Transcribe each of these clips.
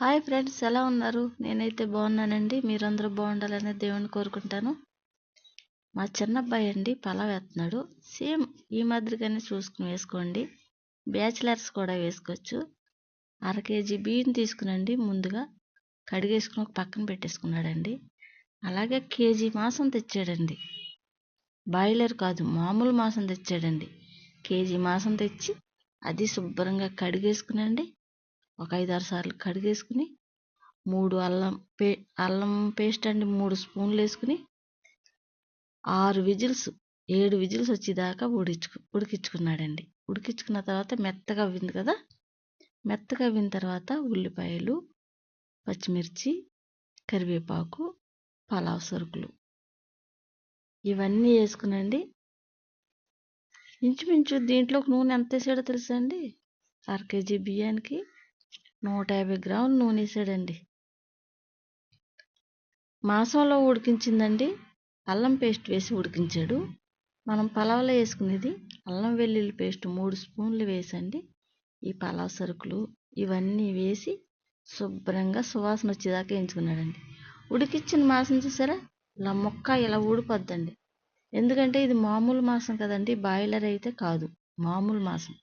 Hi friends ఎలా ఉన్నారు? నేనైతే బాగున్నానండి. మీరందరూ బాగుండాలని దేవుని కోరుకుంటాను. మా చిన్నబ్బాయి అండి పలావ్ వేస్తున్నాడు. సేమ్ ఈ మాదిరిగానే చూసుకుని వేసుకోండి. బ్యాచిలర్స్ కూడా వేసుకోవచ్చు. అర కేజీ బియ్యం తీసుకునండి ముందుగా. కడిగేసుకుని ఒక పక్కన పెట్టేసుకున్నాడండి. అలాగే కేజీ మాసం తెచ్చాడండి. బాయిలర్ కాదు మామూలు మాసం తెచ్చాడండి. కేజీ మాసం తెచ్చి అది శుభ్రంగా కడిగేసుకునండి. ఒక ఐదు ఆరు సార్లు కడిగేసుకుని మూడు అల్లం పే అల్లం పేస్ట్ అండి మూడు స్పూన్లు వేసుకుని ఆరు విజిల్స్ ఏడు విజిల్స్ వచ్చేదాకా ఉడిచుకు ఉడికించుకున్నాడండి. ఉడికించుకున్న తర్వాత మెత్తగా అవ్వింది కదా? మెత్తగా అవ్విన తర్వాత ఉల్లిపాయలు పచ్చిమిర్చి కరివేపాకు పలావ్ సరుకులు. ఇవన్నీ వేసుకునండి. ఇంచుమించు దీంట్లో నూనె ఎంత వేసాడో తెలుసా అండి? అర కేజీ బియ్యానికి నూట యాభై గ్రాములు నూనె వేసాడండి. మాంసంలో ఉడికించిందండి. అల్లం పేస్ట్ వేసి ఉడికించాడు. మనం పలావ్లో వేసుకునేది అల్లం వెల్లుల్లి పేస్ట్ మూడు స్పూన్లు వేసండి. ఈ పలావ్ సరుకులు ఇవన్నీ వేసి శుభ్రంగా సువాసన వచ్చేదాకా వేయించుకున్నాడండి. ఉడికిచ్చిన మాసం చూసారా? ఇలా మొక్క ఇలా ఊడిపోద్దండి. ఎందుకంటే ఇది మామూలు మాసం కదండి. బాయిలర్ అయితే కాదు. మామూలు మాసం.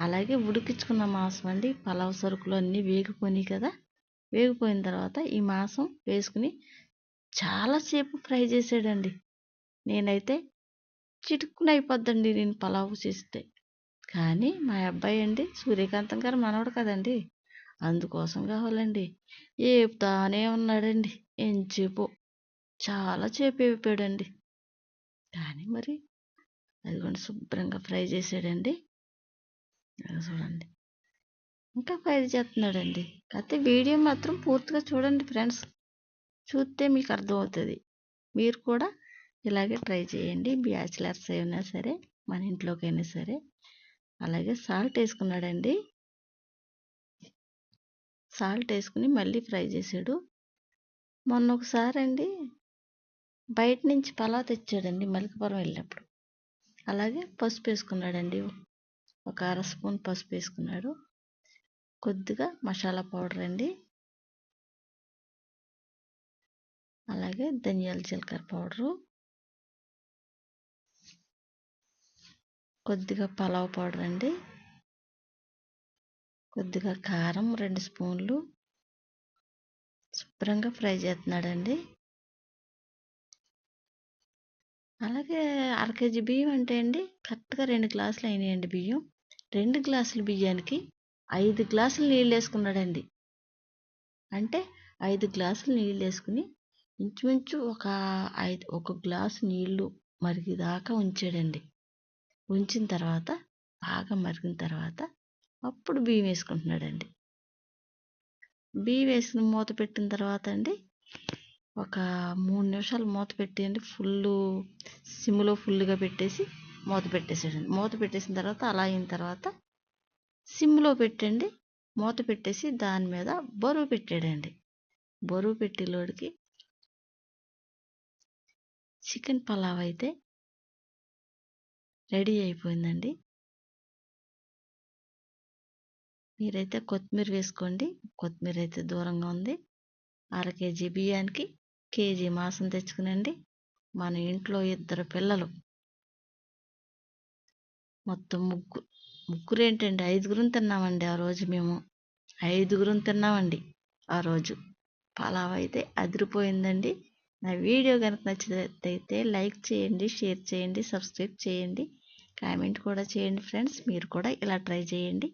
అలాగే ఉడికించుకున్న మాంసం అండి. పలావ్ సరుకులు అన్నీ వేగిపోయినాయి కదా. వేగిపోయిన తర్వాత ఈ మాంసం వేసుకుని చాలాసేపు ఫ్రై చేసాడండి. నేనైతే చిటుక్కున అయిపోద్దండి నేను పలావ్ చేస్తే. కానీ మా అబ్బాయి అండి సూర్యకాంతం గారు మనవడు కదండి. అందుకోసం కావాలండి. ఏపుతానే ఉన్నాడండి. ఎంచేపు చాలా చేపు వేపాడండి కానీ మరి అదిగోండి శుభ్రంగా ఫ్రై చేసాడండి. చూడండి. ఇంకా ఫ్రై చేస్తున్నాడండి. కాకపోతే వీడియో మాత్రం పూర్తిగా చూడండి ఫ్రెండ్స్. చూస్తే మీకు అర్థమవుతుంది. మీరు కూడా ఇలాగే ట్రై చేయండి. బ్యాచిలర్స్ అయినా సరే మన ఇంట్లోకైనా సరే. అలాగే సాల్ట్ వేసుకున్నాడండి. సాల్ట్ వేసుకుని మళ్ళీ ఫ్రై చేసాడు. మొన్న ఒకసారి అండి బయట నుంచి పలావ్ తెచ్చాడండి మలికపురం వెళ్ళినప్పుడు. అలాగే పసుపు వేసుకున్నాడండి. ఒక అర స్పూన్ పసుపు వేసుకున్నాడు. కొద్దిగా మసాలా పౌడర్ అండి. అలాగే ధనియాల జీలకర్ర పౌడరు. కొద్దిగా పలావ్ పౌడర్ అండి. కొద్దిగా కారం రెండు స్పూన్లు. శుభ్రంగా ఫ్రై చేస్తున్నాడండి. అలాగే అర కేజీ బియ్యం అంటే అండి కరెక్ట్గా రెండు గ్లాసులు అయినాయండి బియ్యం. రెండు గ్లాసుల బియ్యానికి ఐదు గ్లాసులు నీళ్ళు వేసుకున్నాడండి. అంటే ఐదు గ్లాసులు నీళ్ళు వేసుకుని ఇంచుమించు ఒక ఐదు ఒక గ్లాసు నీళ్ళు మరిగేదాకా ఉంచాడండి. ఉంచిన తర్వాత బాగా మరిగిన తర్వాత అప్పుడు బియ్యం వేసుకుంటున్నాడండి. బియ్యం వేసుకుని మూత పెట్టిన తర్వాత అండి ఒక మూడు నిమిషాలు మూత పెట్టేయండి. ఫుల్ సిమ్లో ఫుల్గా పెట్టేసి మూత పెట్టేసేయండి. మూత పెట్టేసిన తర్వాత అలా అయిన తర్వాత సిమ్లో పెట్టండి. మూత పెట్టేసి దాని మీద బరువు పెట్టాడండి బరువు పెట్టేలోడికి చికెన్ పలావ్ అయితే రెడీ అయిపోయిందండి. మీరైతే కొత్తిమీర వేసుకోండి. కొత్తిమీర అయితే దూరంగా ఉంది. అర కేజీ బియ్యానికి కేజీ మాంసం తెచ్చుకునండి. మన ఇంట్లో ఇద్దరు పిల్లలు మొత్తం ముగ్గురు ముగ్గురు ఏంటండి ఐదుగురం తిన్నామండి ఆ రోజు మేము. ఐదుగురం తిన్నామండి ఆ రోజు. పలావ్ అయితే అదిరిపోయిందండి. నా వీడియో కనుక నచ్చినట్లయితే లైక్ చేయండి షేర్ చేయండి సబ్స్క్రైబ్ చేయండి కామెంట్ కూడా చేయండి ఫ్రెండ్స్. మీరు కూడా ఇలా ట్రై చేయండి.